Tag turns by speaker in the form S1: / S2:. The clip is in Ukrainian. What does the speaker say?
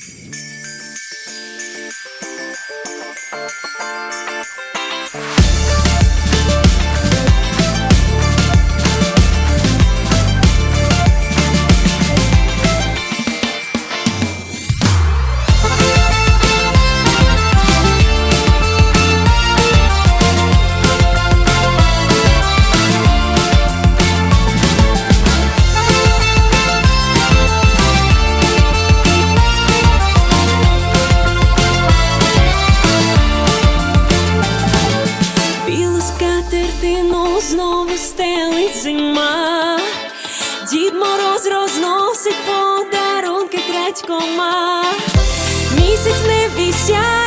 S1: Thank you. скатертину знову стелить зима, дід мороз розносить подарунки крадькома, місяць не вісять.